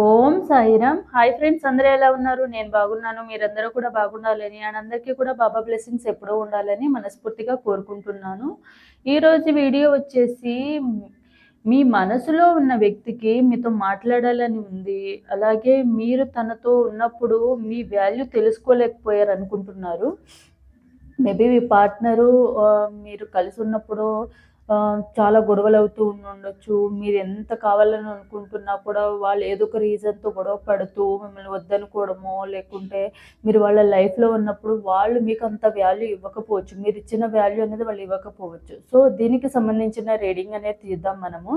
ఓం Sairam. Hi friends అందరూ ఎలా ఉన్నారు? నేను బాగున్నాను మీరందరూ కూడా బాగుండాలని అండ్ అందరికీ కూడా బాబా బ్లెస్సింగ్స్ ఎప్పుడూ ఉండాలని మనస్ఫూర్తిగా కోరుకుంటున్నాను. ఈరోజు వీడియో వచ్చేసి మీ మనసులో ఉన్న వ్యక్తికి మీతో మాట్లాడాలని ఉంది. అలాగే మీరు తనతో ఉన్నప్పుడు మీ వాల్యూ తెలుసుకోలేకపోయారు అనుకుంటున్నారు. మేబీ మీ పార్ట్నరు మీరు కలిసి ఉన్నప్పుడు చాలా గొడవలు అవుతూ ఉండొచ్చు. మీరు ఎంత కావాలని అనుకుంటున్నా కూడా వాళ్ళు ఏదో ఒక రీజన్తో గొడవ పడుతూ మిమ్మల్ని వద్దనుకోవడమో లేకుంటే మీరు వాళ్ళ లైఫ్లో ఉన్నప్పుడు వాళ్ళు మీకు అంత వాల్యూ ఇవ్వకపోవచ్చు. మీరు ఇచ్చిన వాల్యూ అనేది వాళ్ళు ఇవ్వకపోవచ్చు. సో దీనికి సంబంధించిన రీడింగ్ అనేది తీద్దాం మనము.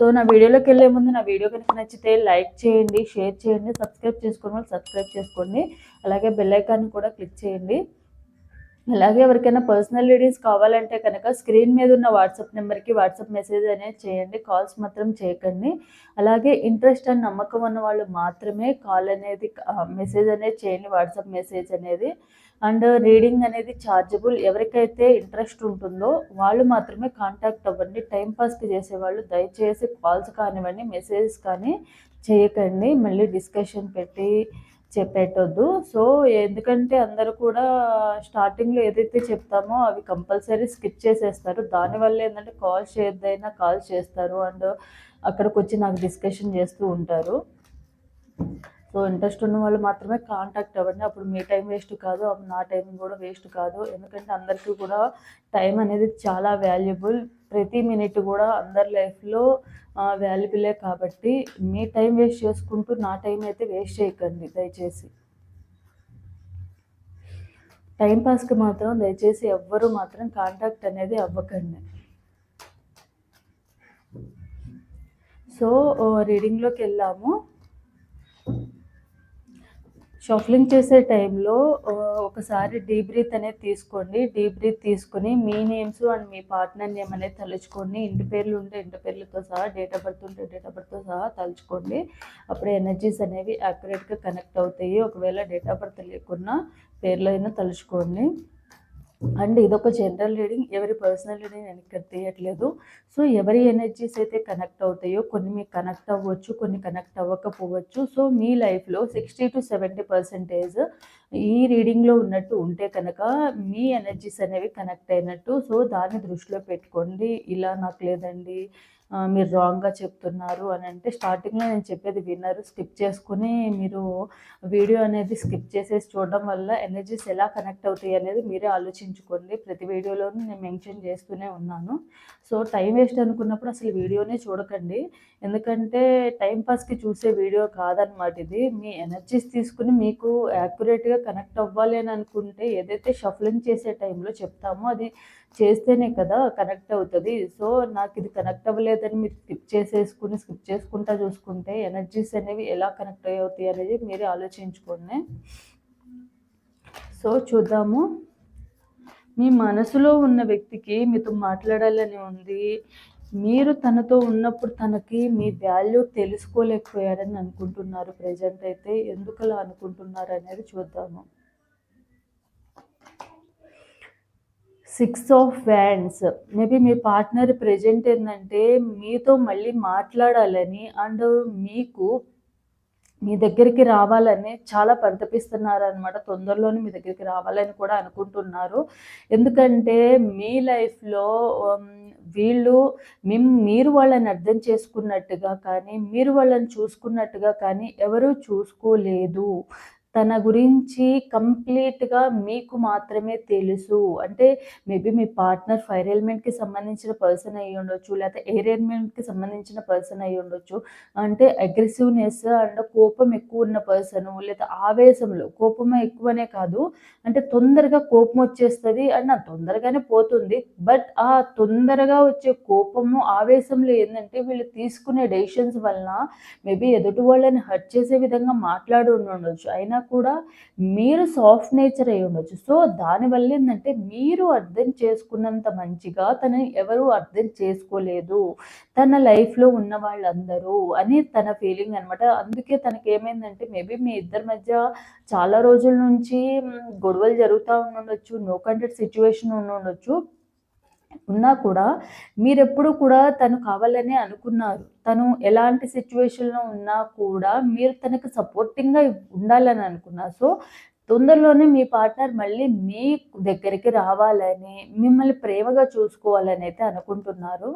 సో నా వీడియోలోకి వెళ్ళే ముందు నా వీడియో కనుక నచ్చితే లైక్ చేయండి షేర్ చేయండి సబ్స్క్రైబ్ చేసుకోండి వాళ్ళు సబ్స్క్రైబ్ చేసుకోండి. అలాగే బెల్ ఐకాన్ కూడా క్లిక్ చేయండి. అలాగే ఎవరికైనా పర్సనల్ రీడింగ్స్ కావాలంటే కనుక స్క్రీన్ మీద ఉన్న వాట్సాప్ నెంబర్కి వాట్సాప్ మెసేజ్ అనేది చేయండి. కాల్స్ మాత్రం చేయకండి. అలాగే ఇంట్రెస్ట్ అండ్ నమ్మకం ఉన్న వాళ్ళు మాత్రమే కాల్ అనేది మెసేజ్ అనేది చేయండి. వాట్సాప్ మెసేజ్ అనేది. అండ్ రీడింగ్ అనేది ఛార్జబుల్ ఎవరికైతే ఇంట్రెస్ట్ ఉంటుందో వాళ్ళు మాత్రమే కాంటాక్ట్ అవ్వండి. టైంపాస్కి చేసేవాళ్ళు దయచేసి కాల్స్ కానివ్వండి మెసేజెస్ కానీ చేయకండి. మళ్ళీ డిస్కషన్ పెట్టి చెప్పేటొద్దు. సో ఎందుకంటే అందరూ కూడా స్టార్టింగ్లో ఏదైతే చెప్తామో అవి కంపల్సరీ స్కిప్ చేసేస్తారు. దానివల్ల ఏంటంటే కాల్ చేయొద్దైనా కాల్ చేస్తారు. అండ్ అక్కడికి వచ్చి నాకు డిస్కషన్ చేస్తూ ఉంటారు. సో ఇంట్రెస్ట్ ఉన్న వాళ్ళు మాత్రమే కాంటాక్ట్ అవ్వండి. అప్పుడు మీ టైం వేస్ట్ కాదు నా టైం కూడా వేస్ట్ కాదు. ఎందుకంటే అందరికీ కూడా టైం అనేది చాలా వాల్యుబుల్ ప్రతి మినిట్ కూడా అందరి లైఫ్లో వాల్యుబులే కాబట్టి మీ టైం వేస్ట్ చేసుకుంటూ నా టైం అయితే వేస్ట్ చేయకండి దయచేసి. టైంపాస్కి మాత్రం దయచేసి ఎవ్వరూ మాత్రం కాంటాక్ట్ అనేది అవ్వకండి. సో రీడింగ్లోకి వెళ్ళాము. షఫ్లింగ్ చేసే టైంలో ఒకసారి డీప్ బ్రీత్ అనేది తీసుకోండి. డీప్ బ్రీత్ తీసుకుని మీ నేమ్స్ అండ్ మీ పార్ట్నర్ నేమ్ అనేది తలుచుకోండి. ఇంటి పేర్లు ఉంటే ఇంటి పేర్లతో సహా డేట్ ఆఫ్ బర్త్ ఉంటే డేట్ ఆఫ్ బర్త్తో సహా తలుచుకోండి. అప్పుడు ఎనర్జీస్ అనేవి యాక్యురేట్గా కనెక్ట్ అవుతాయి. ఒకవేళ డేట్ ఆఫ్ బర్త్ లేకున్నా పేర్లు అయినా తలుచుకోండి. అండ్ ఇదొక జనరల్ రీడింగ్ ఎవరి పర్సనల్ రీడింగ్ నేను ఇక్కడ తీయట్లేదు. సో ఎవరి ఎనర్జీస్ అయితే కనెక్ట్ అవుతాయో కొన్ని మీకు కనెక్ట్ అవ్వచ్చు కొన్ని కనెక్ట్ అవ్వకపోవచ్చు. సో మీ లైఫ్లో సిక్స్టీ టు సెవెంటీ పర్సెంటేజ్ ఈ రీడింగ్లో ఉన్నట్టు ఉంటే కనుక మీ ఎనర్జీస్ అనేవి కనెక్ట్ అయినట్టు. సో దాన్ని దృష్టిలో పెట్టుకోండి. ఇలా నాకు లేదండి. మీరు రాంగ్గా చెప్తున్నారు అని అంటే స్టార్టింగ్లో నేను చెప్పేది విన్నారు. స్కిప్ చేసుకుని మీరు వీడియో అనేది స్కిప్ చేసేసి చూడడం వల్ల ఎనర్జీస్ ఎలా కనెక్ట్ అవుతాయి అనేది మీరే ఆలోచించుకోండి. ప్రతి వీడియోలోనూ నేను మెన్షన్ చేస్తూనే ఉన్నాను. సో టైం వేస్ట్ అనుకున్నప్పుడు అసలు వీడియోనే చూడకండి. ఎందుకంటే టైంపాస్కి చూసే వీడియో కాదనమాట ఇది. మీ ఎనర్జీస్ తీసుకుని మీకు యాక్యురేట్గా కనెక్ట్ అవ్వాలి అని అనుకుంటే ఏదైతే షఫలింగ్ చేసే టైంలో చెప్తామో అది చేస్తేనే కదా కనెక్ట్ అవుతుంది. సో నాకు ఇది కనెక్ట్ అవ్వలేదని మీరు స్కిప్ చేసేసుకుని స్కిప్ చేసుకుంటా చూసుకుంటే ఎనర్జీస్ అనేవి ఎలా కనెక్ట్ అవుతాయి అనేది మీరే ఆలోచించుకోండి. సో చూద్దాము. మీ మనసులో ఉన్న వ్యక్తికి మీతో మాట్లాడాలని ఉంది. మీరు తనతో ఉన్నప్పుడు తనకి మీ వాల్యూ తెలుసుకోలేకపోయారని అనుకుంటున్నారు. ప్రజెంట్ అయితే ఎందుకలా అనుకుంటున్నారు అనేది చూద్దాము. సిక్స్ ఆఫ్ వ్యాండ్స్ మేబీ మీ పార్ట్నర్ ప్రజెంట్ ఏంటంటే మీతో మళ్ళీ మాట్లాడాలని అండ్ మీకు మీ దగ్గరికి రావాలని చాలా పరితపిస్తున్నారు అనమాట తొందరలోనే మీ దగ్గరికి రావాలని కూడా అనుకుంటున్నారు. ఎందుకంటే మీ లైఫ్లో um, వీళ్ళు మేము మీరు వాళ్ళని అర్థం చేసుకున్నట్టుగా కానీ మీరు వాళ్ళని చూసుకున్నట్టుగా కానీ ఎవరూ చూసుకోలేదు. తన గురించి కంప్లీట్గా మీకు మాత్రమే తెలుసు. అంటే మేబీ మీ పార్ట్నర్ ఫైర్ ఎలిమెంట్కి సంబంధించిన పర్సన్ అయ్యి ఉండొచ్చు లేకపోతే ఎయిర్ ఎలిమెంట్కి సంబంధించిన పర్సన్ అయ్యి ఉండొచ్చు. అంటే అగ్రెసివ్నెస్ అండ్ కోపం ఎక్కువ ఉన్న పర్సను లేదా ఆవేశంలో కోపం ఎక్కువనే కాదు. అంటే తొందరగా కోపం వచ్చేస్తుంది అండ్ తొందరగానే పోతుంది. బట్ ఆ తొందరగా వచ్చే కోపము ఆవేశంలో ఏంటంటే వీళ్ళు తీసుకునే డెసిషన్స్ వలన మేబీ ఎదుటి వాళ్ళని హర్ట్ చేసే విధంగా మాట్లాడి ఉండొచ్చు. అయినా కూడా మీరు సాఫ్ట్ నేచర్ అయి ఉండొచ్చు. సో దానివల్ల ఏంటంటే మీరు అర్థం చేసుకున్నంత మంచిగా తనని ఎవరు అర్థం చేసుకోలేదు. తన లైఫ్లో ఉన్న వాళ్ళందరూ అని తన ఫీలింగ్ అనమాట అందుకే తనకి ఏమైందంటే మేబీ మీ ఇద్దరి మధ్య చాలా రోజుల నుంచి గొడవలు జరుగుతూ ఉండొచ్చు నో కంటెక్ట్ సిచ్యువేషన్ ఉండొచ్చు ఉన్నా కూడా మీరెప్పుడు కూడా తను కావాలనే అనుకున్నారు. తను ఎలాంటి సిచ్యువేషన్లో ఉన్నా కూడా మీరు తనకు సపోర్టింగ్గా ఉండాలని అనుకున్నారు. సో తొందరలోనే మీ పార్ట్నర్ మళ్ళీ మీ దగ్గరికి రావాలని మిమ్మల్ని ప్రేమగా చూసుకోవాలని అయితే అనుకుంటున్నారు.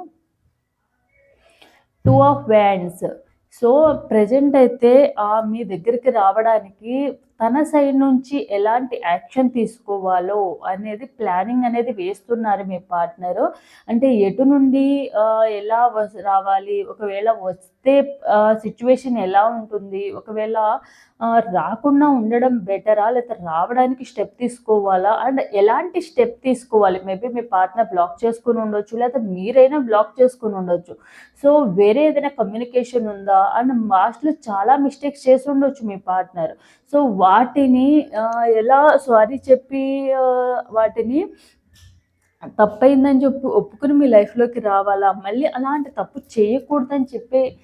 Two of wands. So present అయితే మీ దగ్గరికి రావడానికి తన సైడ్ నుంచి ఎలాంటి యాక్షన్ తీసుకోవాలో అనేది ప్లానింగ్ అనేది వేస్తున్నారు మీ పార్ట్నరు. అంటే ఎటు నుండి ఎలా రావాలి? ఒకవేళ వస్తే సిచ్యువేషన్ ఎలా ఉంటుంది? ఒకవేళ రాకుండా ఉండడం బెటరా? లేకపోతే రావడానికి స్టెప్ తీసుకోవాలా? అండ్ ఎలాంటి స్టెప్ తీసుకోవాలి? మేబీ మీ పార్ట్నర్ బ్లాక్ చేసుకుని ఉండొచ్చు లేకపోతే మీరైనా బ్లాక్ చేసుకుని ఉండొచ్చు. సో వేరే ఏదైనా కమ్యూనికేషన్ ఉందా? అండ్ మాస్ట్లో చాలా మిస్టేక్స్ చేసి ఉండొచ్చు మీ పార్ట్నర్. సో వాటిని ఎలా సారీ చెప్పి వాటిని తప్పైందని చెప్పి ఒప్పుకుని మీ లైఫ్లోకి రావాలా? మళ్ళీ అలాంటి తప్పు చేయకూడదని చెప్పి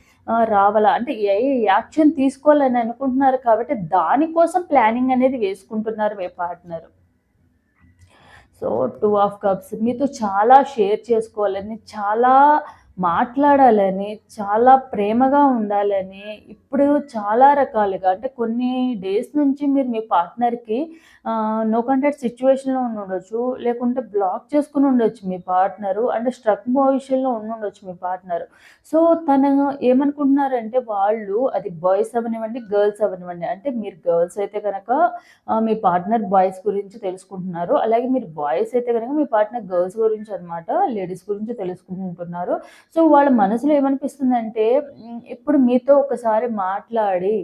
రావాలా? అంటే ఏ యాక్షన్ తీసుకోవాలని అనుకుంటున్నారు కాబట్టి దానికోసం ప్లానింగ్ అనేది వేసుకుంటున్నారు మీ partner. So two of cups. మీతో చాలా షేర్ చేసుకోవాలని చాలా మాట్లాడాలని చాలా ప్రేమగా ఉండాలని ఇప్పుడు చాలా రకాలుగా అంటే కొన్ని డేస్ నుంచి మీరు మీ పార్ట్నర్కి నో కాంటాక్ట్ సిచ్యువేషన్లో ఉండొచ్చు లేకుంటే బ్లాక్ చేసుకుని ఉండొచ్చు మీ పార్ట్నరు అంటే స్ట్రక్ పొజిషన్లో ఉండొచ్చు మీ పార్ట్నరు. సో తను ఏమనుకుంటున్నారంటే వాళ్ళు అది బాయ్స్ అవనివ్వండి గర్ల్స్ అవనివ్వండి అంటే మీరు గర్ల్స్ అయితే కనుక మీ పార్ట్నర్ బాయ్స్ గురించి తెలుసుకుంటున్నారు అలాగే మీరు బాయ్స్ అయితే కనుక మీ పార్ట్నర్ గర్ల్స్ గురించి అనమాట లేడీస్ గురించి తెలుసుకుంటున్నారు. సో వాళ్ళ మనసులో ఏమనిపిస్తుందంటే ఇప్పుడు మీతో ఒకసారి మాట్లాడి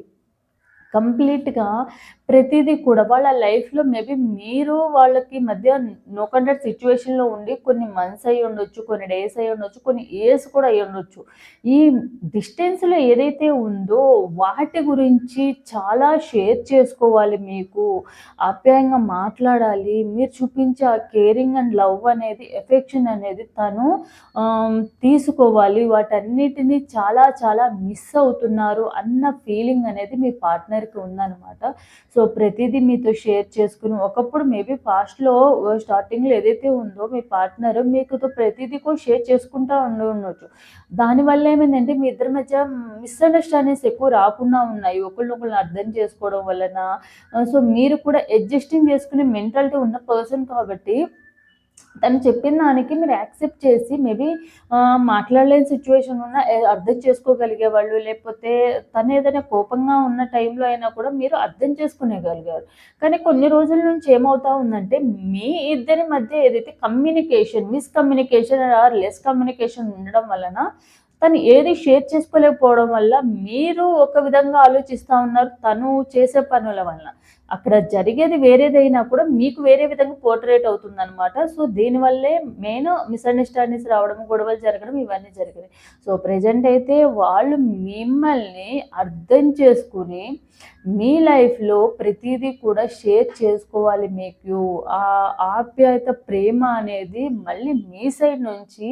కంప్లీట్గా ప్రతిదీ కూడా వాళ్ళ లైఫ్లో మేబీ మీరు వాళ్ళకి మధ్య నో కండక్ట్ సిచ్యువేషన్లో ఉండి కొన్ని మంత్స్ అయి ఉండొచ్చు కొన్ని డేస్ అయి ఉండొచ్చు కొన్ని ఇయర్స్ కూడా అయి ఉండొచ్చు. ఈ డిస్టెన్స్లో ఏదైతే ఉందో వాటి గురించి చాలా షేర్ చేసుకోవాలి మీకు. ఆప్యాయంగా మాట్లాడాలి. మీరు చూపించే ఆ కేరింగ్ అండ్ లవ్ అనేది ఎఫెక్షన్ అనేది తను తీసుకోవాలి. వాటన్నిటినీ చాలా చాలా మిస్ అవుతున్నారు అన్న ఫీలింగ్ అనేది మీ పార్ట్నర్ మేరకు ఉందన్నమాట. సో ప్రతిదీ మీతో షేర్ చేసుకుని ఒకప్పుడు మేబీ ఫాస్ట్లో స్టార్టింగ్లో ఏదైతే ఉందో మీ పార్ట్నర్ మీకుతో ప్రతిదీ కూడా షేర్ చేసుకుంటా ఉండి ఉండొచ్చు. దానివల్ల ఏమైందంటే మీ ఇద్దరి మధ్య మిస్అండర్స్టాండింగ్స్ ఎక్కువ రాకుండా ఉన్నాయి. ఒకళ్ళొకళ్ళని అర్థం చేసుకోవడం వలన సో మీరు కూడా అడ్జస్టింగ్ చేసుకునే మెంటాలిటీ ఉన్న పర్సన్ కాబట్టి తను చెప్పిన దానికి మీరు యాక్సెప్ట్ చేసి మేబీ మాట్లాడలేని సిచ్యువేషన్ ఉన్న అర్థం చేసుకోగలిగే వాళ్ళు లేకపోతే తను ఏదైనా కోపంగా ఉన్న టైంలో అయినా కూడా మీరు అర్థం చేసుకునేగలిగారు కానీ కొన్ని రోజుల నుంచి ఏమవుతా ఉందంటే మీ ఇద్దరి మధ్య ఏదైతే communication miscommunication or less communication ఉండడం వలన తను ఏది షేర్ చేసుకోలేకపోవడం వల్ల మీరు ఒక విధంగా ఆలోచిస్తూ ఉన్నారు తను చేసే పనుల వలన. అక్కడ జరిగేది వేరేదైనా కూడా మీకు వేరే విధంగా పోర్ట్రేట్ అవుతుంది అనమాట సో దీనివల్లే మెయిన్ మిస్అండర్స్టాండింగ్స్ రావడం గొడవలు జరగడం ఇవన్నీ జరిగినాయి సో ప్రజెంట్ అయితే వాళ్ళు మిమ్మల్ని అర్థం చేసుకుని మీ లైఫ్లో ప్రతిదీ కూడా షేర్ చేసుకోవాలి మీకు. ఆ ఆప్యాయత ప్రేమ అనేది మళ్ళీ మీ సైడ్ నుంచి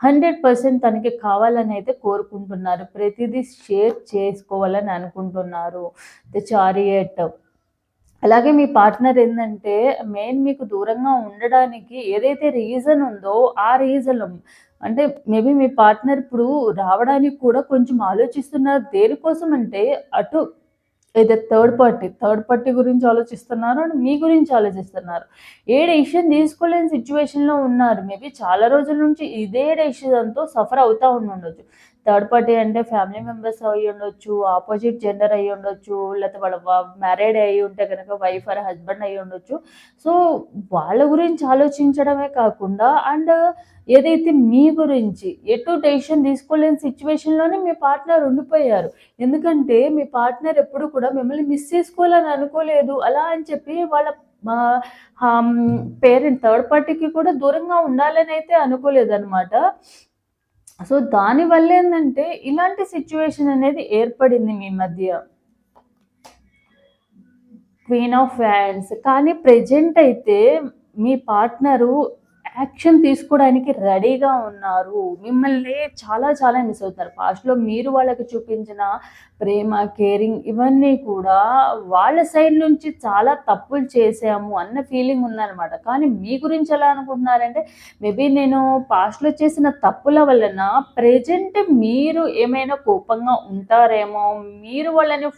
హండ్రెడ్ పర్సెంట్ తనకి కావాలని అయితే కోరుకుంటున్నారు. ప్రతిదీ షేర్ చేసుకోవాలని అనుకుంటున్నారు. The chariot. అలాగే మీ పార్ట్నర్ ఏంటంటే మెయిన్ మీకు దూరంగా ఉండడానికి ఏదైతే రీజన్ ఉందో ఆ రీజన్ అంటే మేబీ మీ పార్ట్నర్ ఇప్పుడు రావడానికి కూడా కొంచెం ఆలోచిస్తున్నారు. దేనికోసం అంటే అటు ఏదో థర్డ్ పార్టీ థర్డ్ పార్టీ గురించి ఆలోచిస్తున్నారు అండ్ మీ గురించి ఆలోచిస్తున్నారు. ఏ డెసిషన్ తీసుకోలేని సిచ్యువేషన్లో ఉన్నారు. మేబీ చాలా రోజుల నుంచి ఇదే డెసిషన్తో సఫర్ అవుతూ ఉండొచ్చు. థర్డ్ పార్టీ అంటే ఫ్యామిలీ మెంబర్స్ అయి ఉండొచ్చు ఆపోజిట్ జెండర్ అయి ఉండొచ్చు లేకపోతే వాళ్ళ మ్యారీడ్ అయ్యి ఉంటే కనుక వైఫ్ ఆర్ హస్బెండ్ అయ్యి ఉండొచ్చు. సో వాళ్ళ గురించి ఆలోచించడమే కాకుండా అండ్ ఏదైతే మీ గురించి ఎటు డెసిషన్ తీసుకోలేని సిచ్యువేషన్లోనే మీ పార్ట్నర్ ఉండిపోయారు. ఎందుకంటే మీ పార్ట్నర్ ఎప్పుడు కూడా మిమ్మల్ని మిస్ చేసుకోవాలని అనుకోలేదు. అలా అని చెప్పి వాళ్ళ పేరెంట్ థర్డ్ పార్టీకి కూడా దూరంగా ఉండాలని అయితే అనుకోలేదు అనమాట సో దానివల్ల ఏంటంటే ఇలాంటి సిచ్యువేషన్ అనేది ఏర్పడింది మీ మధ్య. క్వీన్ ఆఫ్ ఫ్యాన్స్ కానీ ప్రజెంట్ అయితే మీ పార్ట్నరు యాక్షన్ తీసుకోవడానికి రెడీగా ఉన్నారు. మిమ్మల్ని చాలా చాలా మిస్ అవుతారు పాస్ట్లో మీరు వాళ్ళకి చూపించిన ప్రేమ కేరింగ్ ఇవన్నీ కూడా వాళ్ళ సైడ్ నుంచి చాలా తప్పులు చేసాము అన్న ఫీలింగ్ ఉందన్నమాట. కానీ మీ గురించి ఎలా అనుకుంటున్నారంటే మేబీ నేను పాస్ట్లో చేసిన తప్పుల వలన ప్రజెంట్ మీరు ఏమైనా కోపంగా ఉంటారేమో మీరు వాళ్ళని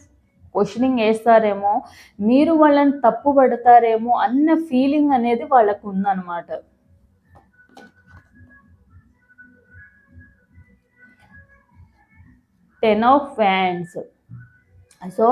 క్వశ్చనింగ్ వేస్తారేమో మీరు వాళ్ళని తప్పు పడతారేమో అన్న ఫీలింగ్ అనేది వాళ్ళకు ఉందన్నమాట. టెన్ ఆఫ్ ఫ్యాన్స్ సో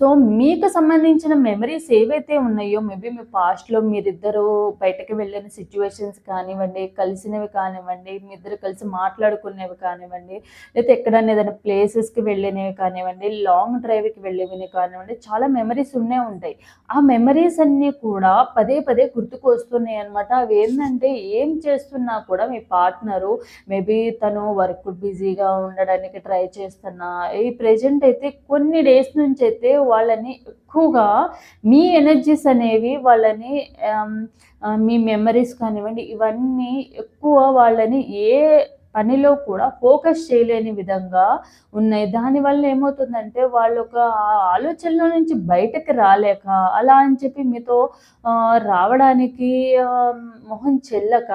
సో మీకు సంబంధించిన మెమరీస్ ఏవైతే ఉన్నాయో మేబీ మీ పాస్ట్లో మీరిద్దరూ బయటకు వెళ్ళిన సిచ్యువేషన్స్ కానివ్వండి కలిసినవి కానివ్వండి మీ ఇద్దరు కలిసి మాట్లాడుకునేవి కానివ్వండి లేకపోతే ఎక్కడైనా ఏదైనా ప్లేసెస్కి వెళ్ళినవి కానివ్వండి లాంగ్ డ్రైవ్కి వెళ్ళేవి కానివ్వండి చాలా మెమరీస్ ఉన్నే ఉంటాయి. ఆ మెమరీస్ అన్నీ కూడా పదే పదే గుర్తుకు వస్తున్నాయి అనమాట అవి ఏంటంటే ఏం చేస్తున్నా కూడా మీ పార్ట్నరు మేబీ తను వర్క్ బిజీగా ఉండడానికి ట్రై చేస్తున్నా ఈ ప్రజెంట్ అయితే కొన్ని డేస్ నుంచి అయితే వాళ్ళని ఎక్కువగా మీ ఎనర్జీస్ అనేవి వాళ్ళని మీ మెమరీస్ కానివ్వండి ఇవన్నీ ఎక్కువ వాళ్ళని ఏ పనిలో కూడా ఫోకస్ చేయలేని విధంగా ఉన్నాయి. దానివల్ల ఏమవుతుందంటే వాళ్ళు ఒక ఆలోచనలో నుంచి బయటకు రాలేక అలా అని చెప్పి మీతో రావడానికి మొహం చెల్లక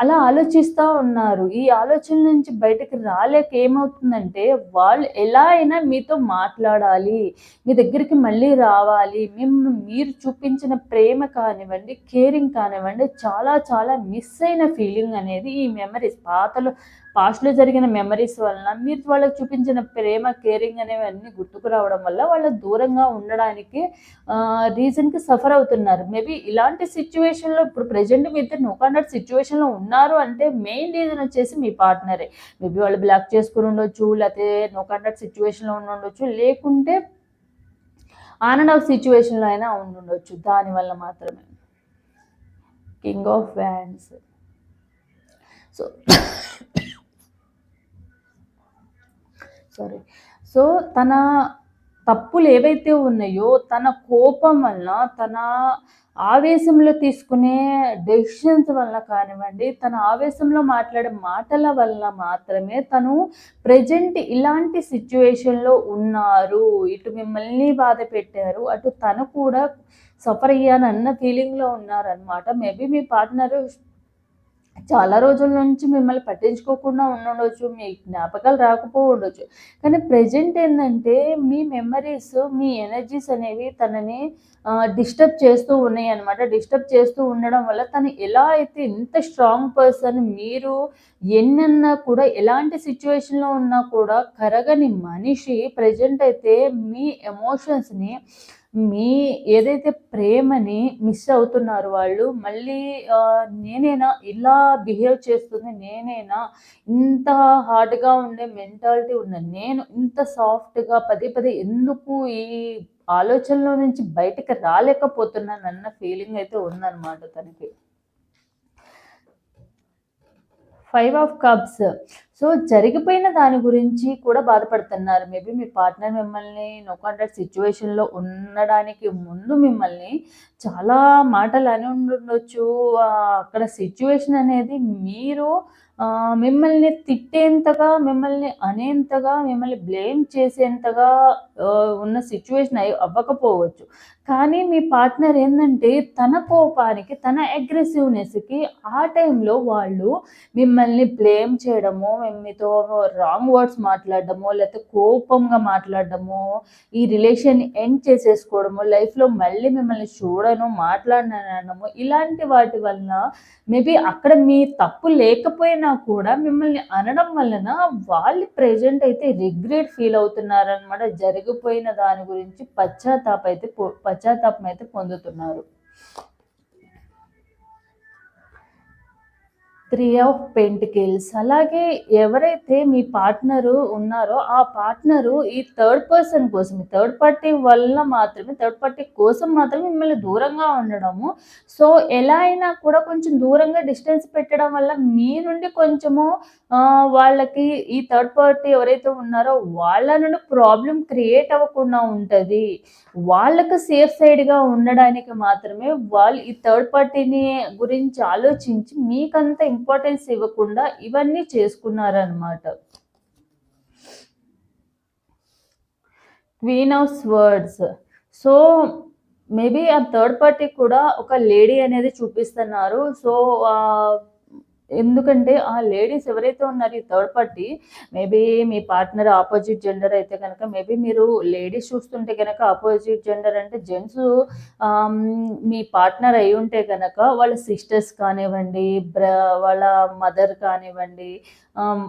అలా ఆలోచిస్తూ ఉన్నారు. ఈ ఆలోచన నుంచి బయటకు రాలేక ఏమవుతుందంటే వాళ్ళు ఎలా అయినా మీతో మాట్లాడాలి మీ దగ్గరికి మళ్ళీ రావాలి మేము మీరు చూపించిన ప్రేమ కానివ్వండి కేరింగ్ కానివ్వండి చాలా చాలా మిస్ అయిన ఫీలింగ్ అనేది ఈ మెమరీస్ పాతలో పాస్ట్లో జరిగిన మెమరీస్ వలన మీరు వాళ్ళకి చూపించిన ప్రేమ కేరింగ్ అనేవి అన్నీ గుర్తుకు రావడం వల్ల వాళ్ళు దూరంగా ఉండడానికి రీజన్కి సఫర్ అవుతున్నారు. మేబీ ఇలాంటి సిచ్యువేషన్లో ఇప్పుడు ప్రజెంట్ మీ ఇద్దరు నో కాంటాక్ట్ సిచ్యువేషన్లో ఉన్నారు అంటే మెయిన్ రీజన్ వచ్చేసి మీ పార్ట్నరే మేబీ వాళ్ళు బ్లాక్ చేసుకుని ఉండొచ్చు లేకపోతే నో కాంటాక్ట్ సిచ్యువేషన్లో ఉండి ఉండొచ్చు లేకుంటే ఆన్ అండ్ ఆఫ్ సిచ్యువేషన్లో అయినా ఉండుండొచ్చు దానివల్ల మాత్రమే. King of wands so sorry so తన తప్పులు ఏవైతే ఉన్నాయో తన కోపం వలన తన ఆవేశంలో తీసుకునే డెసిషన్స్ వల్ల కానివ్వండి తన ఆవేశంలో మాట్లాడే మాటల వల్ల మాత్రమే తను ప్రజెంట్ ఇలాంటి సిచ్యువేషన్లో ఉన్నారు. ఇటు మిమ్మల్ని బాధ పెట్టారు అటు తను కూడా సఫర్ అయ్యానన్న ఫీలింగ్లో ఉన్నారనమాట మేబీ మీ పార్ట్నర్ చాలా రోజుల నుంచి మిమ్మల్ని పట్టించుకోకుండా ఉండవచ్చు మీ జ్ఞాపకాలు రాకపోవచ్చు కానీ ప్రజెంట్ ఏంటంటే మీ మెమరీస్ మీ ఎనర్జీస్ అనేవి తనని డిస్టర్బ్ చేస్తూ ఉన్నాయి అనమాట డిస్టర్బ్ చేస్తూ ఉండడం వల్ల తను ఎలా అయితే ఇంత స్ట్రాంగ్ పర్సన్ మీరు ఎన్నన్నా కూడా ఎలాంటి సిచ్యువేషన్లో ఉన్నా కూడా కరగని మనిషి ప్రజెంట్ అయితే మీ ఎమోషన్స్ని మీ ఏదైతే ప్రేమని మిస్ అవుతున్నారు వాళ్ళు మళ్ళీ నేనేనా ఇలా బిహేవ్ చేస్తుంది నేనేనా ఇంత హార్డ్గా ఉండే మెంటాలిటీ ఉన్న నేను ఇంత సాఫ్ట్గా పదే పదే ఎందుకు ఈ ఆలోచనలో నుంచి బయటకు రాలేకపోతున్నాను అన్న ఫీలింగ్ అయితే ఉందన్నమాట తనకి. ఫైవ్ ఆఫ్ కప్స్ సో జరిగిపోయిన దాని గురించి కూడా బాధపడుతున్నారు. మేబీ మీ పార్ట్నర్ మిమ్మల్ని నో కాంటాక్ట్ సిచ్యువేషన్లో ఉండడానికి ముందు మిమ్మల్ని చాలా మాటలు అని ఉండొచ్చు అక్కడ సిచ్యువేషన్ అనేది మీరు మిమ్మల్ని తిట్టేంతగా మిమ్మల్ని అనేంతగా మిమ్మల్ని బ్లేమ్ చేసేంతగా ఉన్న సిచ్యువేషన్ అవ్వకపోవచ్చు. కానీ మీ పార్ట్నర్ ఏంటంటే తన కోపానికి తన అగ్రెసివ్నెస్కి ఆ టైంలో వాళ్ళు మిమ్మల్ని బ్లేమ్ చేయడము మీతో రాంగ్ వర్డ్స్ మాట్లాడడము లేకపోతే కోపంగా మాట్లాడడము ఈ రిలేషన్ ఎండ్ చేసేసుకోవడము లైఫ్లో మళ్ళీ మిమ్మల్ని చూడను మాట్లాడనడము ఇలాంటి వాటి వలన మేబీ అక్కడ మీ తప్పు లేకపోయినా కూడా మిమ్మల్ని అనడం వలన వాళ్ళు ప్రెజెంట్ అయితే రిగ్రెట్ ఫీల్ అవుతున్నారనమాట జరిగిపోయిన దాని గురించి పశ్చాత్తాప అయితే పశ్చాత్తాపం అయితే పొందుతున్నారు. Three of pentacles. అలాగే ఎవరైతే మీ పార్ట్నరు ఉన్నారో ఆ పార్ట్నరు ఈ థర్డ్ పర్సన్ కోసం థర్డ్ పార్టీ వల్ల మాత్రమే థర్డ్ పార్టీ కోసం మాత్రమే మిమ్మల్ని దూరంగా ఉండడము. సో ఎలా అయినా కూడా కొంచెం దూరంగా డిస్టెన్స్ పెట్టడం వల్ల మీ నుండి కొంచెము వాళ్ళకి ఈ థర్డ్ పార్టీ ఎవరైతే ఉన్నారో వాళ్ళ నుండి ప్రాబ్లం క్రియేట్ అవ్వకుండా ఉంటుంది. వాళ్ళకు సేఫ్ సైడ్గా ఉండడానికి మాత్రమే వాళ్ళు ఈ థర్డ్ పార్టీని గురించి ఆలోచించి మీకంత ఇంపార్టెన్స్ ఇవ్వకుండా ఇవన్నీ చేసుకున్నారనమాట queen of swords so maybe ఆ థర్డ్ పార్టీ కూడా ఒక లేడీ అనేది చూపిస్తున్నారు. సో ఎందుకంటే ఆ లేడీస్ ఎవరైతే ఉన్నారు ఈ థర్డ్ పార్టీ మేబీ మీ పార్ట్నర్ ఆపోజిట్ జెండర్ అయితే కనుక మేబీ మీరు లేడీస్ చూస్తుంటే కనుక ఆపోజిట్ జెండర్ అంటే జెంట్స్ మీ పార్ట్నర్ అయి ఉంటే కనుక వాళ్ళ సిస్టర్స్ కానివ్వండి బ్ర వాళ్ళ మదర్ కానివ్వండి Um,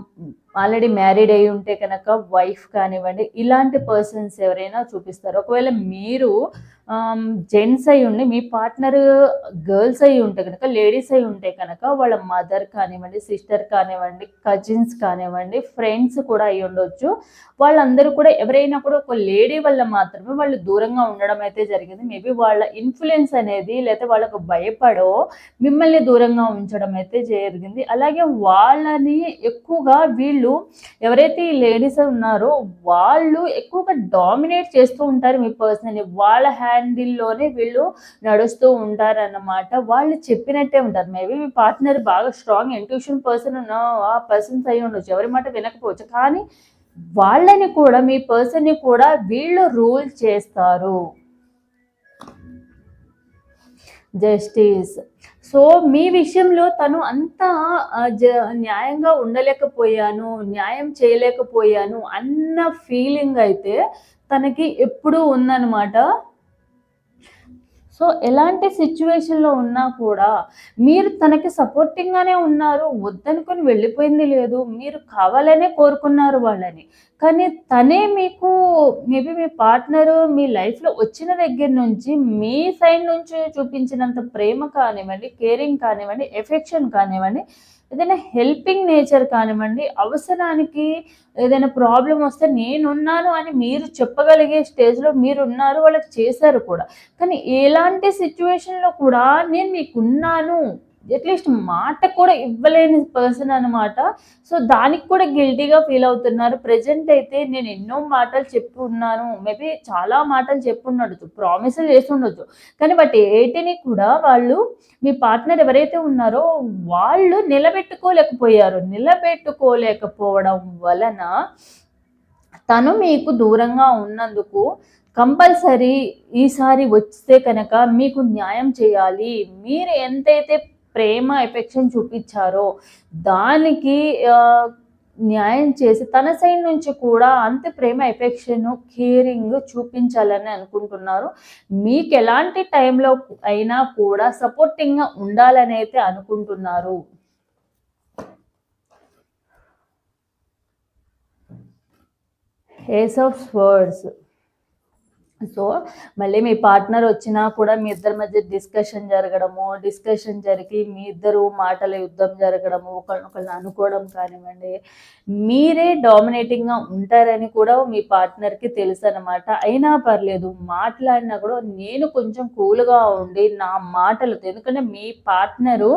ఆల్రెడీ మ్యారీడ్ అయి ఉంటే కనుక వైఫ్ కానివ్వండి ఇలాంటి పర్సన్స్ ఎవరైనా చూపిస్తారు. ఒకవేళ మీరు um, జెంట్స్ అయి ఉండి మీ పార్ట్నర్ గర్ల్స్ అయి ఉంటే కనుక లేడీస్ అయి ఉంటే కనుక వాళ్ళ మదర్ కానివ్వండి సిస్టర్ కానివ్వండి కజిన్స్ కానివ్వండి ఫ్రెండ్స్ కూడా అయి ఉండొచ్చు. వాళ్ళందరూ కూడా ఎవరైనా కూడా ఒక లేడీ వల్ల మాత్రమే వాళ్ళు దూరంగా ఉండడం అయితే జరిగింది. మేబీ వాళ్ళ ఇన్ఫ్లుయెన్స్ అనేది లేకపోతే వాళ్ళకు భయపడో మిమ్మల్ని దూరంగా ఉంచడం అయితే జరిగింది. అలాగే వాళ్ళని ఎక్కువగా వీళ్ళు ఎవరైతే ఈ లేడీస్ ఉన్నారో వాళ్ళు ఎక్కువగా డామినేట్ చేస్తూ ఉంటారు మీ పర్సనల్ని వాళ్ళ హ్యాండిల్లోనే వీళ్ళు నడుస్తూ ఉంటారన్నమాట. వాళ్ళు చెప్పినట్టే ఉంటారు. మేబీ మీ పార్ట్నర్ బాగా స్ట్రాంగ్ ఇంట్యూషన్ పర్సన్ ఆ పర్సన్స్ అయి ఉండొచ్చు. ఎవరి మాట వినకపోవచ్చు. కానీ వాళ్ళని కూడా మీ పర్సన్ని కూడా వీళ్ళు రూల్ చేస్తారు. జస్టిస్ సో మీ విషయంలో తను అంత న్యాయంగా ఉండలేకపోయాను న్యాయం చేయలేకపోయాను అన్న ఫీలింగ్ అయితే తనకి ఎప్పుడూ ఉందన్నమాట. సో ఎలాంటి సిచ్యువేషన్లో ఉన్నా కూడా మీరు తనకి సపోర్టింగ్గానే ఉన్నారు వద్దనుకొని వెళ్ళిపోయింది లేదు మీరు కావాలనే కోరుకున్నారు వాళ్ళని. కానీ తనే మీకు మేబీ మీ పార్ట్నర్ మీ లైఫ్లో వచ్చిన దగ్గర నుంచి మీ సైడ్ నుంచి చూపించినంత ప్రేమ కానివ్వండి కేరింగ్ కానివ్వండి ఎఫెక్షన్ కానివ్వండి ఏదైనా హెల్పింగ్ నేచర్ కానివ్వండి అవసరానికి ఏదైనా ప్రాబ్లం వస్తే నేనున్నాను అని మీరు చెప్పగలిగే స్టేజ్లో మీరు ఉన్నారు వాళ్ళకి చేశారు కూడా. కానీ ఎలాంటి సిచ్యువేషన్లో కూడా నేను మీకున్నాను. అట్లీస్ట్ మాట కూడా ఇవ్వలేని పర్సన్ అనమాట సో దానికి కూడా గిల్టీగా ఫీల్ అవుతున్నారు. ప్రజెంట్ అయితే నేను ఎన్నో మాటలు చెప్పున్నాను మేబీ చాలా మాటలు చెప్పుండొచ్చు ప్రామిసులు చేసి కానీ బట్ ఏటిని కూడా వాళ్ళు మీ పార్ట్నర్ ఎవరైతే ఉన్నారో వాళ్ళు నిలబెట్టుకోలేకపోయారు. నిలబెట్టుకోలేకపోవడం వలన తను మీకు దూరంగా ఉన్నందుకు కంపల్సరీ ఈసారి వస్తే కనుక మీకు న్యాయం చేయాలి. మీరు ఎంతైతే ప్రేమ ఎఫెక్షన్ చూపించారో దానికి న్యాయం చేసి తన సైడ్ నుంచి కూడా అంత ప్రేమ ఎఫెక్షన్ కేరింగ్ చూపించాలని అనుకుంటున్నారు. మీకు ఎలాంటి టైంలో అయినా కూడా సపోర్టింగ్గా ఉండాలని అయితే అనుకుంటున్నారు. ఏస్ ఆఫ్ వర్డ్స్ సో మళ్ళీ మీ పార్ట్నర్ వచ్చినా కూడా మీ ఇద్దరి మధ్య డిస్కషన్ జరగడము డిస్కషన్ జరిగి మీ ఇద్దరు మాటల యుద్ధం జరగడము ఒకరినొకరిని అనుకోవడం కానివ్వండి మీరే డామినేటింగ్గా ఉంటారని కూడా మీ పార్ట్నర్కి తెలుసు అనమాట అయినా పర్లేదు మాట్లాడినా కూడా నేను కొంచెం కూల్గా ఉండి నా మాటలతో ఎందుకంటే మీ పార్ట్నరు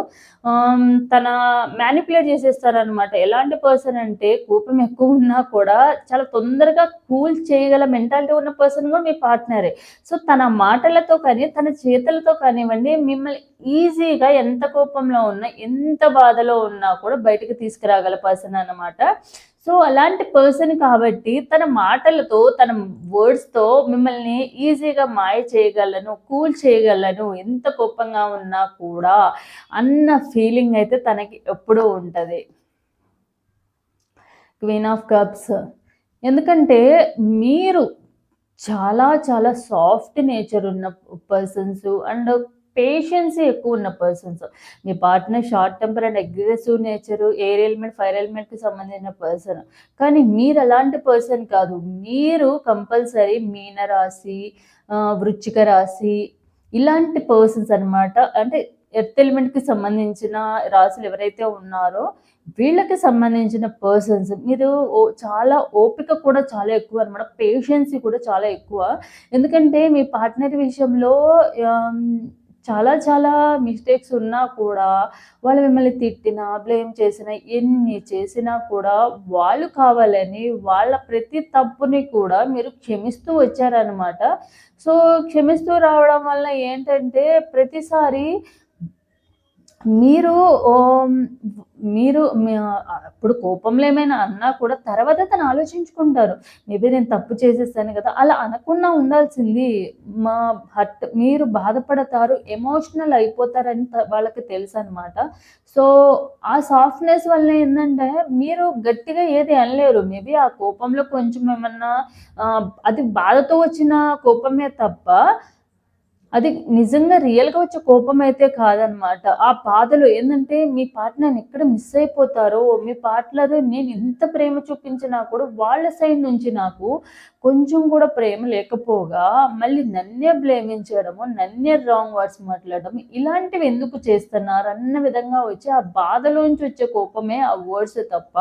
తన మ్యానిపులేట్ చేసేస్తారనమాట ఎలాంటి పర్సన్ అంటే కోపం ఎక్కువ ఉన్నా కూడా చాలా తొందరగా కూల్ చేయగల మెంటాలిటీ ఉన్న పర్సన్ కూడా మీ పార్ట్నరే సో తన మాటలతో కానీ తన చేతులతో కానివ్వండి మిమ్మల్ని ఈజీగా ఎంత కోపంలో ఉన్నా ఎంత బాధలో ఉన్నా కూడా బయటకు తీసుకురాగల పర్సన్ అన్నమాట. సో అలాంటి పర్సన్ కాబట్టి తన మాటలతో తన వర్డ్స్తో మిమ్మల్ని ఈజీగా మాయ చేయగలను కూల్ చేయగలను ఎంత కోపంగా ఉన్నా కూడా అన్న ఫీలింగ్ అయితే తనకి ఎప్పుడూ ఉంటుంది. క్వీన్ ఆఫ్ కప్స్ ఎందుకంటే మీరు చాలా చాలా సాఫ్ట్ నేచర్ ఉన్న పర్సన్స్ అండ్ పేషెన్స్ ఎక్కువ ఉన్న persons me partner short temper and aggressive nature air element fire ఎలిమెంట్కి సంబంధించిన పర్సన్ కానీ మీరు అలాంటి పర్సన్ కాదు. మీరు కంపల్సరీ మీన రాశి వృచ్చిక రాశి ఇలాంటి పర్సన్స్ అనమాట అంటే ఎర్త్ ఎలిమెంట్కి సంబంధించిన రాశులు ఎవరైతే ఉన్నారో వీళ్ళకి సంబంధించిన పర్సన్స్ మీరు చాలా ఓపిక కూడా చాలా ఎక్కువ అనమాట. పేషెన్సీ కూడా చాలా ఎక్కువ. ఎందుకంటే మీ పార్ట్నర్ విషయంలో చాలా చాలా మిస్టేక్స్ ఉన్నా కూడా వాళ్ళు మిమ్మల్ని తిట్టినా బ్లేమ్ చేసినా ఎన్ని చేసినా కూడా వాళ్ళు కావాలని వాళ్ళ ప్రతి తప్పుని కూడా మీరు క్షమిస్తూ వచ్చారనమాట. సో క్షమిస్తూ రావడం వల్ల ఏంటంటే ప్రతిసారి మీరు మీరు అప్పుడు కోపంలో ఏమైనా అన్నా కూడా తర్వాత తను ఆలోచించుకుంటారు. మేబీ నేను తప్పు చేసేసాను కదా అలా అనకుండా ఉండాల్సింది మా హర్ట్. మీరు బాధపడతారు ఎమోషనల్ అయిపోతారని వాళ్ళకి తెలుసు అనమాట సో ఆ సాఫ్ట్నెస్ వల్ల ఏంటంటే మీరు గట్టిగా ఏది అనలేరు. మేబీ ఆ కోపంలో కొంచెం ఏమన్నా అది బాధతో వచ్చిన కోపమే తప్ప అది నిజంగా రియల్గా వచ్చే కోపం అయితే కాదనమాట ఆ బాధలు ఏంటంటే మీ పార్ట్నర్ ఎక్కడ మిస్ అయిపోతారో మీ పార్ట్నర్ నేను ఎంత ప్రేమ చూపించినా కూడా వాళ్ళ సైడ్ నుంచి నాకు కొంచెం కూడా ప్రేమ లేకపోగా మళ్ళీ నన్నే బ్లేమించడము నన్నే రాంగ్ వర్డ్స్ మాట్లాడడం ఇలాంటివి ఎందుకు చేస్తున్నారు? అన్న విధంగా వచ్చి ఆ బాధలోంచి వచ్చే కోపమే ఆ వర్డ్స్ తప్ప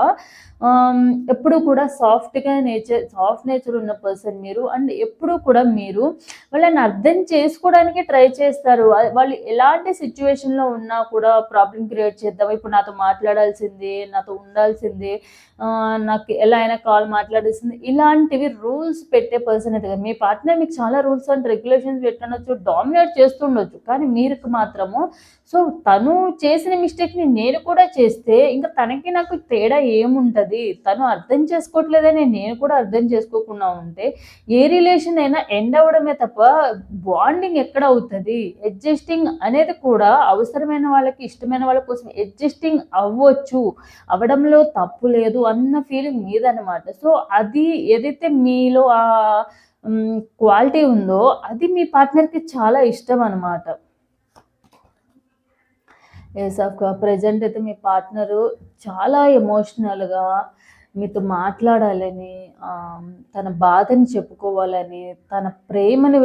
ఎప్పుడు కూడా సాఫ్ట్గా నేచర్ సాఫ్ట్ నేచర్ ఉన్న పర్సన్ మీరు అండ్ ఎప్పుడు కూడా మీరు వాళ్ళని అర్థం చేసుకోవడానికి ట్రై చేస్తారు. వాళ్ళు ఎలాంటి సిచ్యువేషన్లో ఉన్నా కూడా ప్రాబ్లం క్రియేట్ చేద్దాం. ఇప్పుడు నాతో మాట్లాడాల్సిందే నాతో ఉండాల్సిందే నాకు ఎలా అయినా కాల్ మాట్లాడాల్సింది ఇలాంటివి రూల్స్ పెట్టే పర్సన్ అయితే మీ పార్ట్నర్ మీకు చాలా రూల్స్ అండ్ రెగ్యులేషన్స్ పెట్టనొచ్చు డామినేట్ చేస్తుండొచ్చు. కానీ మీరు మాత్రము సో తను చేసిన మిస్టేక్ని నేను కూడా చేస్తే ఇంకా తనకి నాకు తేడా ఏముంటుంది? తను అర్థం చేసుకోవట్లేదని నేను కూడా అర్థం చేసుకోకుండా ఉంటే ఏ రిలేషన్ అయినా ఎండ్ అవ్వడమే తప్ప బాండింగ్ ఎక్కడ అవుతుంది? అడ్జస్టింగ్ అనేది కూడా అవసరమైన వాళ్ళకి ఇష్టమైన వాళ్ళ కోసం అడ్జస్టింగ్ అవ్వచ్చు. అవడంలో తప్పు లేదు అన్న ఫీలింగ్ మీదనమాట సో అది ఏదైతే మీలో ఆ క్వాలిటీ ఉందో అది మీ పార్ట్నర్కి చాలా ఇష్టం అనమాట ఎస్ ఆఫ్ ప్రజెంట్ అయితే మీ పార్ట్నరు చాలా ఎమోషనల్గా మీతో మాట్లాడాలని తన బాధని చెప్పుకోవాలని తన ప్రేమని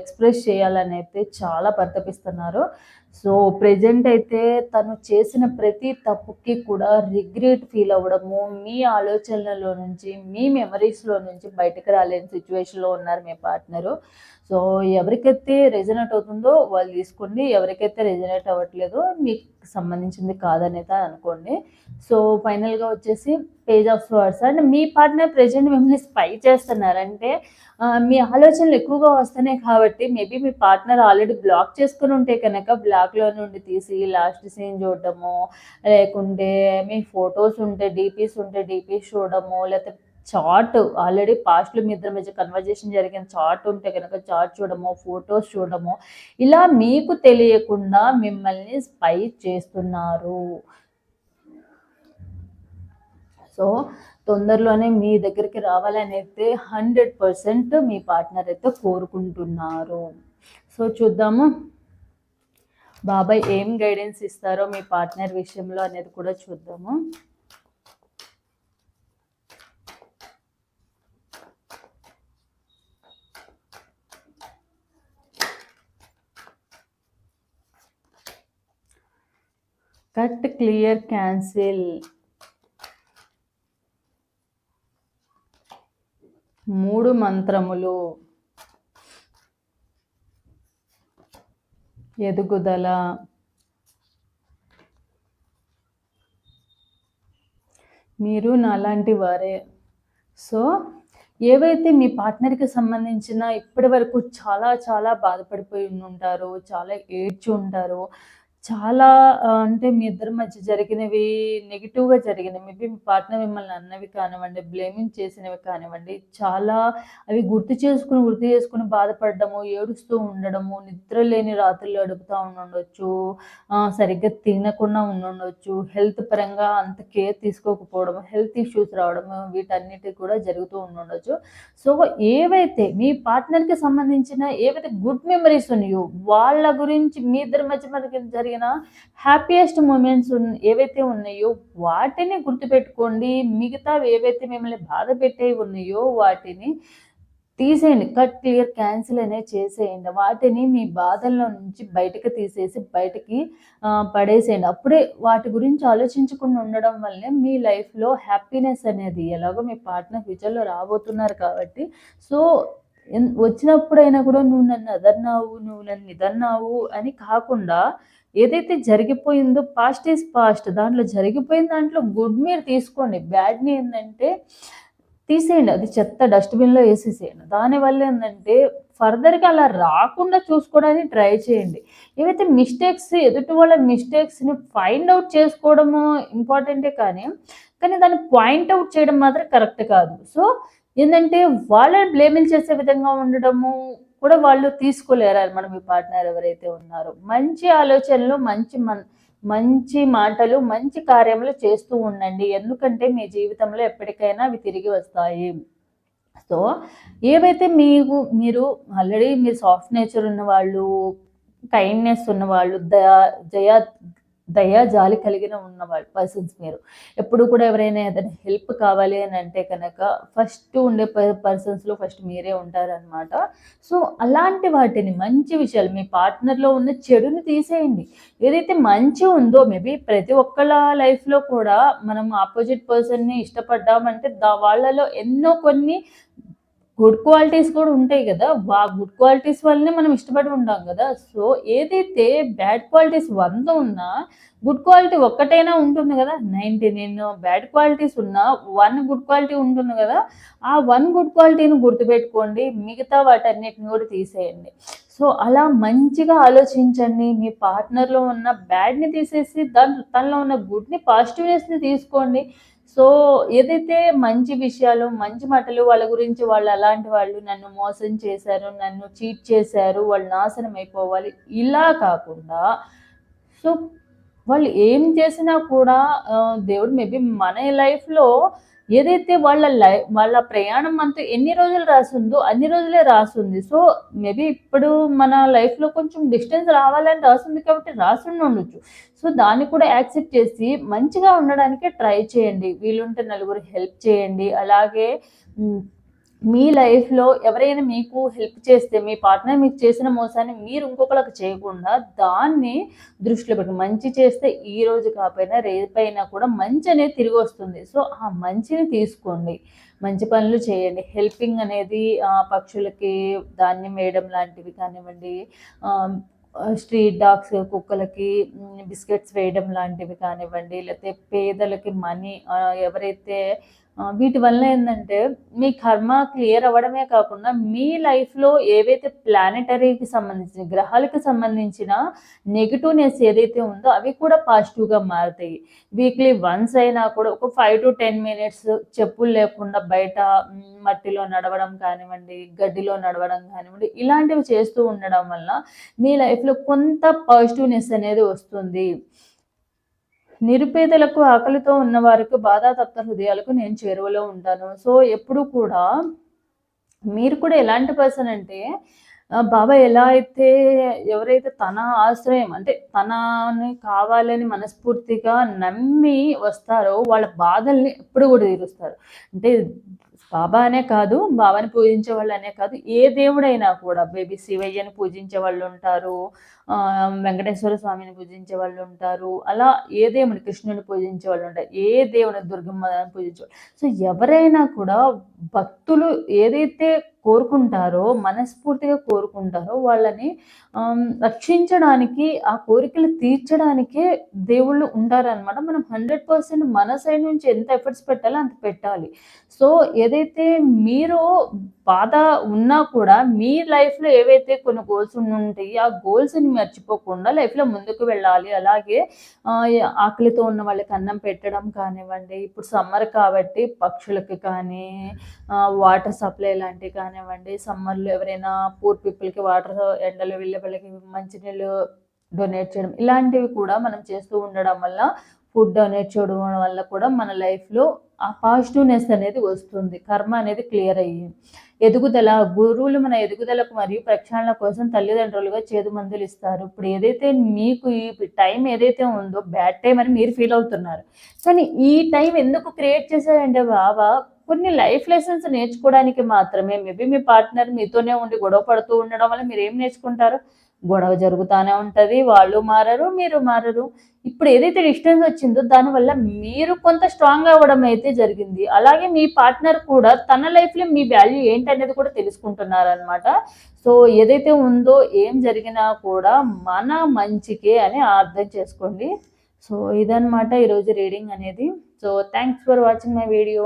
ఎక్స్ప్రెస్ చేయాలని అయితే చాలా పరితపిస్తున్నారు. సో ప్రజెంట్ అయితే తను చేసిన ప్రతి తప్పుకి కూడా రిగ్రెట్ ఫీల్ అవ్వడము మీ ఆలోచనలో నుంచి మీ మెమరీస్లో నుంచి బయటకు రాలేని సిచ్యువేషన్లో ఉన్నారు మీ పార్ట్నరు సో ఎవరికైతే రెజనేట్ అవుతుందో వాళ్ళు తీసుకోండి ఎవరికైతే రెజనేట్ అవ్వట్లేదో మీకు సంబంధించింది కాదనేది అనుకోండి. సో ఫైనల్గా వచ్చేసి పేజ్ ఆఫ్ స్వర్డ్స్ అండ్ మీ పార్ట్నర్ ప్రజెంట్ మిమ్మల్ని స్పై చేస్తున్నారంటే మీ ఆలోచనలు ఎక్కువగా వస్తున్నాయి కాబట్టి మేబీ మీ పార్ట్నర్ ఆల్రెడీ బ్లాక్ చేసుకుని ఉంటే కనుక బ్లాక్లో నుండి తీసి లాస్ట్ సీన్ చూడడము లేకుంటే మీ ఫొటోస్ ఉంటే డీపీస్ ఉంటే డీపీస్ చూడడము లేకపోతే చార్ట్ ఆల్రెడీ పాస్ట్లో మీ ఇద్దరి మధ్య కన్వర్జేషన్ జరిగిన చార్ట్ ఉంటే కనుక చార్ట్ చూడము ఫొటోస్ చూడము ఇలా మీకు తెలియకుండా మిమ్మల్ని స్పై చేస్తున్నారు. సో తొందరలోనే మీ దగ్గరికి రావాలని అయితే హండ్రెడ్ పర్సెంట్ మీ పార్ట్నర్ అయితే కోరుకుంటున్నారు. సో చూద్దాము. బాబాయ్ ఏం గైడెన్స్ ఇస్తారో మీ పార్ట్నర్ విషయంలో అనేది కూడా చూద్దాము. Cut clear cancel. మూడు మంత్రములు. ఎదుగుదల. మీరు నాలాంటి వారే. సో ఏవైతే మీ పార్ట్నర్కి సంబంధించిన ఇప్పటి వరకు చాలా చాలా బాధపడిపోయి ఉంటారో చాలా ఏడ్చి ఉంటారో చాలా అంటే మీ ఇద్దరి మధ్య జరిగినవి నెగిటివ్‌గా జరిగినవి. మేబీ మీ పార్ట్నర్ మిమ్మల్ని అన్నవి కానివ్వండి, బ్లేమింగ్ చేసినవి కానివ్వండి, చాలా అవి గుర్తు చేసుకుని, గుర్తు చేసుకుని బాధపడడము, ఏడుస్తూ ఉండడము, నిద్ర లేని రాత్రులు అడుగుతూ ఉండొచ్చు సరిగ్గా తినకుండా ఉండొచ్చు హెల్త్ పరంగా అంత కేర్ తీసుకోకపోవడం, హెల్త్ ఇష్యూస్ రావడము వీటన్నిటి కూడా జరుగుతూ ఉండొచ్చు సో, ఏవైతే మీ పార్ట్నర్‌కి సంబంధించిన ఏవైతే గుడ్ మెమరీస్ ఉన్నాయో, వాళ్ళ గురించి మీ ఇద్దరి మధ్య మనకి జరిగిన జరిగిన హ్యాపీయెస్ట్ మూమెంట్స్ ఏవైతే ఉన్నాయో వాటిని గుర్తుపెట్టుకోండి. మిగతా ఏవైతే మిమ్మల్ని బాధ పెట్టేవి ఉన్నాయో వాటిని తీసేయండి. కట్ క్లియర్ క్యాన్సిల్ అనేది చేసేయండి. వాటిని మీ బాధల్లో నుంచి బయటకు తీసేసి బయటకి పడేసేయండి. అప్పుడే వాటి గురించి ఆలోచించకుండా ఉండడం వల్లే మీ లైఫ్లో హ్యాపీనెస్ అనేది ఎలాగో మీ పార్ట్నర్ ఫ్యూచర్లో రాబోతున్నారు కాబట్టి. సో వచ్చినప్పుడైనా కూడా నువ్వు నన్ను అదన్నావు నువ్వు నన్ను ఇదన్నావు అని కాకుండా ఏదైతే జరిగిపోయిందో పాస్ట్ ఈజ్ పాస్ట్ దాంట్లో జరిగిపోయిన దాంట్లో గుడ్ మీరు తీసుకోండి. బ్యాడ్ని ఏంటంటే తీసేయండి. అది చెత్త డస్ట్బిన్లో వేసేసేయండి. దానివల్ల ఏంటంటే ఫర్దర్గా అలా రాకుండా చూసుకోవడానికి ట్రై చేయండి. ఏవైతే మిస్టేక్స్ ఎదుటి వాళ్ళ మిస్టేక్స్ని ఫైండ్ అవుట్ చేసుకోవడము ఇంపార్టెంటే కానీ కానీ దాన్ని పాయింట్ అవుట్ చేయడం మాత్రం కరెక్ట్ కాదు. సో ఏంటంటే వాళ్ళని బ్లేమింగ్ చేసే విధంగా ఉండడము కూడా వాళ్ళు తీసుకోలేరు అనమాట మీ పార్ట్నర్ ఎవరైతే ఉన్నారో? మంచి ఆలోచనలు మంచి మన్ మంచి మాటలు మంచి కార్యములు చేస్తూ ఉండండి. ఎందుకంటే మీ జీవితంలో ఎప్పటికైనా అవి తిరిగి వస్తాయి. సో ఏవైతే మీకు మీరు ఆల్రెడీ మీరు సాఫ్ట్ నేచర్ ఉన్న వాళ్ళు కైండ్నెస్ ఉన్న వాళ్ళు దయా జయా దయా జాలి కలిగిన ఉన్న వాళ్ళు పర్సన్స్ మీరు. ఎప్పుడు కూడా ఎవరైనా ఏదైనా హెల్ప్ కావాలి అని అంటే కనుక ఫస్ట్ ఉండే పర్సన్స్లో ఫస్ట్ మీరే ఉంటారనమాట సో అలాంటి వాటిని మంచి విషయాలు మీ పార్ట్నర్లో ఉన్న చెడుని తీసేయండి. ఏదైతే మంచి ఉందో మేబీ ప్రతి ఒక్కళ్ళ లైఫ్లో కూడా మనం ఆపోజిట్ పర్సన్ని ఇష్టపడ్డామంటే దా వాళ్ళలో ఎన్నో కొన్ని గుడ్ క్వాలిటీస్ కూడా ఉంటాయి కదా. వా గుడ్ క్వాలిటీస్ వల్లనే మనం ఇష్టపడి ఉంటాం కదా. సో ఏదైతే బ్యాడ్ క్వాలిటీస్ వంద ఉన్నా గుడ్ క్వాలిటీ ఒక్కటైనా ఉంటుంది కదా. నైంటీ నేను బ్యాడ్ క్వాలిటీస్ ఉన్నా వన్ గుడ్ క్వాలిటీ ఉంటుంది కదా. ఆ వన్ గుడ్ క్వాలిటీని గుర్తుపెట్టుకోండి. మిగతా వాటన్నిటిని కూడా తీసేయండి. సో అలా మంచిగా ఆలోచించండి. మీ పార్ట్నర్లో ఉన్న బ్యాడ్ని తీసేసి దాని తనలో ఉన్న గుడ్ని పాజిటివ్నెస్ని తీసుకోండి. సో ఏదైతే మంచి విషయాలు మంచి మాటలు వాళ్ళ గురించి వాళ్ళు అలాంటి వాళ్ళు నన్ను మోసం చేశారు నన్ను చీట్ చేశారు వాళ్ళు నాశనం అయిపోవాలి ఇలా కాకుండా సో వాళ్ళు ఏం చేసినా కూడా దేవుడు మేబీ మన లైఫ్లో ఏదైతే వాళ్ళ లై వాళ్ళ ప్రయాణం అంతా ఎన్ని రోజులు రాసిందో అన్ని రోజులే రాసింది సో మేబీ ఇప్పుడు మన లైఫ్లో కొంచెం డిస్టెన్స్ రావాలని రాసింది కాబట్టి రాసుండి ఉండొచ్చు. సో దాన్ని కూడా యాక్సెప్ట్ చేసి మంచిగా ఉండడానికి ట్రై చేయండి. వీలుంటే నలుగురు హెల్ప్ చేయండి. అలాగే మీ లైఫ్లో ఎవరైనా మీకు హెల్ప్ చేస్తే మీ పార్ట్నర్ మీకు చేసిన మోసాన్ని మీరు ఇంకొకరికి చేయకుండా దాన్ని దృష్టిలో పెట్టి మంచి చేస్తే ఈ రోజు కాకపోయినా రేపైనా కూడా మంచి అనేది తిరిగి వస్తుంది. సో ఆ మంచిని తీసుకోండి. మంచి పనులు చేయండి. హెల్పింగ్ అనేది పక్షులకి ధాన్యం వేయడం లాంటివి కానివ్వండి స్ట్రీట్ డాగ్స్ కుక్కలకి బిస్కెట్స్ వేయడం లాంటివి కానివ్వండి లేకపోతే పేదలకి మనీ ఎవరైతే వీటి వల్ల ఏంటంటే మీ కర్మ క్లియర్ అవ్వడమే కాకుండా మీ లైఫ్లో ఏవైతే ప్లానెటరీకి సంబంధించిన గ్రహాలకు సంబంధించిన నెగిటివ్నెస్ ఏదైతే ఉందో అవి కూడా పాజిటివ్గా మారుతాయి. వీక్లీ వన్స్ అయినా కూడా ఒక ఫైవ్ టు టెన్ మినిట్స్ చెప్పులు లేకుండా బయట మట్టిలో నడవడం కానివ్వండి గడ్డిలో నడవడం కానివ్వండి ఇలాంటివి చేస్తూ ఉండడం వల్ల మీ లైఫ్లో కొంత పాజిటివ్నెస్ అనేది వస్తుంది. నిరుపేదలకు ఆకలితో ఉన్న వారికి బాధాతప్త హృదయాలకు నేను చేరువలో ఉంటాను. సో ఎప్పుడు కూడా మీరు కూడా ఎలాంటి పర్సన్ అంటే బాబా ఎలా అయితే ఎవరైతే తన ఆశ్రయం అంటే తనని కావాలని మనస్ఫూర్తిగా నమ్మి వస్తారో వాళ్ళ బాధల్ని ఎప్పుడు కూడా తీరుస్తారు. అంటే బాబా అనే కాదు బాబాని పూజించే వాళ్ళు అనే కాదు ఏ దేవుడైనా కూడా బేబీ శివయ్యని పూజించే వాళ్ళు ఉంటారు వెంకటేశ్వర స్వామిని పూజించే వాళ్ళు ఉంటారు. అలా ఏ దేవుని కృష్ణుని పూజించే వాళ్ళు ఉంటారు. ఏ దేవుని దుర్గమ్మ పూజించే వాళ్ళు. సో ఎవరైనా కూడా భక్తులు ఏదైతే కోరుకుంటారో మనస్ఫూర్తిగా కోరుకుంటారో వాళ్ళని రక్షించడానికి ఆ కోరికలు తీర్చడానికే దేవుళ్ళు ఉంటారనమాట మనం హండ్రెడ్ పర్సెంట్ మన సైడ్ నుంచి ఎంత ఎఫర్ట్స్ పెట్టాలో అంత పెట్టాలి. సో ఏదైతే మీరు బాధ ఉన్నా కూడా మీ లైఫ్లో ఏవైతే కొన్ని గోల్స్ ఉంటాయి ఆ గోల్స్ని మర్చిపోకుండా లైఫ్లో ముందుకు వెళ్ళాలి. అలాగే ఆకలితో ఉన్న వాళ్ళకి అన్నం పెట్టడం కానివ్వండి ఇప్పుడు సమ్మర్ కాబట్టి పక్షులకి కానీ వాటర్ సప్లై లాంటివి కానివ్వండి సమ్మర్లో ఎవరైనా పూర్ పీపుల్కి వాటర్ ఎండలో వెళ్ళే వాళ్ళకి మంచినీళ్ళు డొనేట్ చేయడం ఇలాంటివి కూడా మనం చేస్తూ ఉండడం వల్ల ఫుడ్ అనేది చూడడం వల్ల కూడా మన లైఫ్లో ఆ పాజిటివ్నెస్ అనేది వస్తుంది. కర్మ అనేది క్లియర్ అయ్యి ఎదుగుదల గురువులు మన ఎదుగుదలకు మరియు ప్రక్షాళన కోసం తల్లిదండ్రులుగా చేదు మందులు ఇస్తారు. ఇప్పుడు ఏదైతే మీకు ఈ టైం ఏదైతే ఉందో బ్యాడ్ టైం అని మీరు ఫీల్ అవుతున్నారు. కానీ ఈ టైం ఎందుకు క్రియేట్ చేశారంటే బాబా కొన్ని లైఫ్ లెసన్స్ నేర్చుకోవడానికి మాత్రమే. మేబీ మీ పార్ట్నర్ మీతోనే ఉండి గొడవ పడుతూ ఉండడం వల్ల మీరు ఏం నేర్చుకుంటారు? గొడవ జరుగుతానే ఉంటుంది వాళ్ళు మారరు మీరు మారరు. ఇప్పుడు ఏదైతే డిస్టెన్స్ వచ్చిందో దానివల్ల మీరు కొంత స్ట్రాంగ్ అవ్వడం అయితే జరిగింది. అలాగే మీ పార్ట్నర్ కూడా తన లైఫ్లో మీ వాల్యూ ఏంటనేది కూడా తెలుసుకుంటున్నారు అనమాట సో ఏదైతే ఉందో ఏం జరిగినా కూడా మన మంచికే అని అర్థం చేసుకోండి. సో ఇదనమాట ఈరోజు రీడింగ్ అనేది. So thanks for watching my video